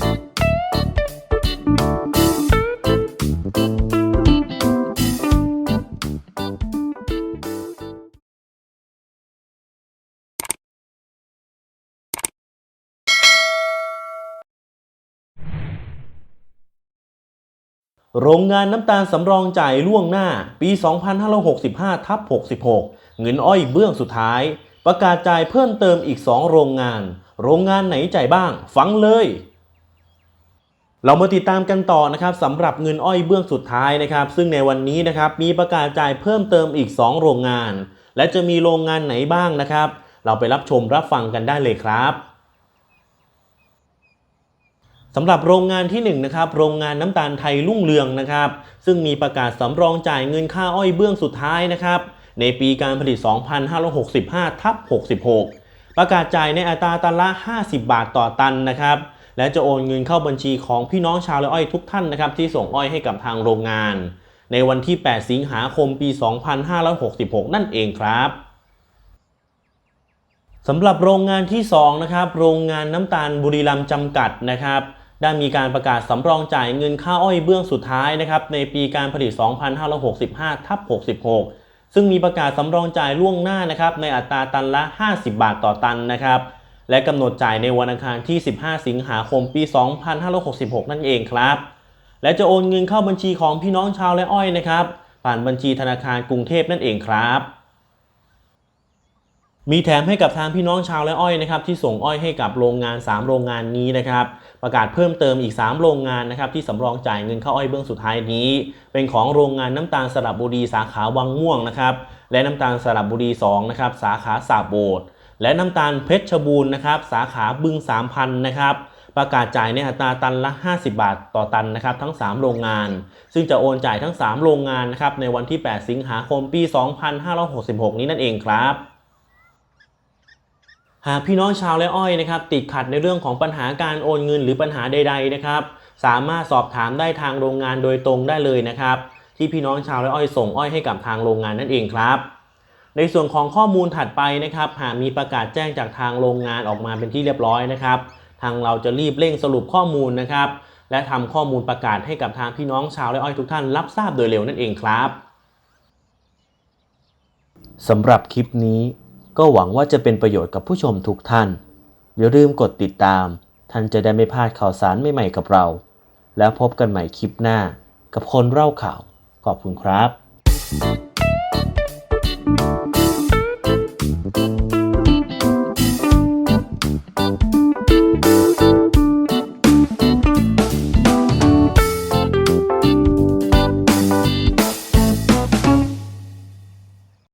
โรงงานน้ำตาลสำรองจ่ายล่วงหน้า ปี 2565ทับ66 เงินอ้อยเบื้องสุดท้าย ประกาศจ่ายเพิ่มเติมอีก 2 โรงงาน โรงงานไหนจ่ายบ้าง ฟังเลย เรามาติดตามกันต่อนะครับสำหรับเงินอ้อยเบื้องสุดท้ายนะครับ ซึ่งในวันนี้นะครับมีประกาศจ่ายเพิ่มเติมอีก 2 โรงงาน และจะมีโรงงานไหนบ้างนะครับ เราไปรับชมรับฟังกันได้เลยครับสำหรับโรงงานที่1นะครับโรงงานน้ำตาลไทยรุ่งเรืองนะครับ ซึ่งมีประกาศสำรองจ่ายเงินค่าอ้อยเบื้องสุดท้ายนะครับ ในปีการผลิต 2565ทับ66 ประกาศจ่ายในอัตราตันละ 50 บาทต่อตันนะครับ และจะโอนเงินเข้าบัญชีของพี่น้องชาวไร่อ้อยทุกท่านนะครับที่ส่งอ้อยให้กับทางโรงงาน ในวันที่ 8 สิงหาคมปี 2566 นั่นเองครับสำหรับโรงงานที่2นะครับโรงงานน้ำตาลบุรีรัมย์จำกัดนะครับได้มีการประกาศสำรองจ่ายเงินค่าอ้อยเบื้องสุดท้ายนะครับในปีการผลิต 2565ทับ66 ซึ่งมีประกาศสำรองจ่ายล่วงหน้านะครับในอัตราตันละ 50 บาทต่อตันนะครับ และกำหนดจ่ายในวันอังคารที่ 15 สิงหาคมปี 2566 นั่นเองครับ และจะโอนเงินเข้าบัญชีของพี่น้องชาวไร่อ้อยนะครับ ผ่านบัญชีธนาคารกรุงเทพนั่นเองครับ มีแถมให้กับทางพี่น้องชาวไร่อ้อยนะครับ ที่ส่งอ้อยให้กับโรงงาน 3 โรงงานนี้นะครับ ประกาศเพิ่มเติมอีก 3 โรงงานนะครับที่สำรองจ่ายเงินเข้าอ้อยเบื้องสุดท้ายนี้ เป็นของโรงงานน้ำตาลสระบุรีสาขาวังม่วงนะครับและน้ำตาลสระบุรี2นะครับสาขาสาโบด และน้ำตาลเพชรบูรณ์นะครับสาขาบึง 3,000นะครับประกาศจ่ายในอัตราตันละ 50 บาทต่อตันนะครับทั้ง 3 โรงงาน ซึ่งจะโอนจ่ายทั้ง 3 โรงงานนะครับในวันที่ 8 สิงหาคมปี 2566 นี้นั่นเองครับหากพี่น้องชาวไร่อ้อยนะครับติดขัดในเรื่องของปัญหาการโอนเงินหรือปัญหาใด ๆนะครับ สามารถสอบถามได้ทางโรงงานโดยตรงได้เลยนะครับ ที่พี่น้องชาวไร่อ้อยส่งอ้อยให้กับทางโรงงานนั่นเองครับ ในส่วนของข้อมูลถัดไปนะครับหากมีประกาศแจ้งจากทางโรงงานออกมาเป็นที่เรียบร้อยนะครับ ทางเราจะรีบเร่งสรุปข้อมูลนะครับ และทำข้อมูลประกาศให้กับทางพี่น้องชาวไร่อ้อยทุกท่านรับทราบโดยเร็วนั่นเองครับสำหรับคลิปนี้ก็หวังว่าจะเป็นประโยชน์กับผู้ชมทุกท่าน อย่าลืมกดติดตาม ท่านจะได้ไม่พลาดข่าวสารใหม่ๆกับเรา แล้วพบกันใหม่คลิปหน้า กับคนเล่าข่าว ขอบคุณครับ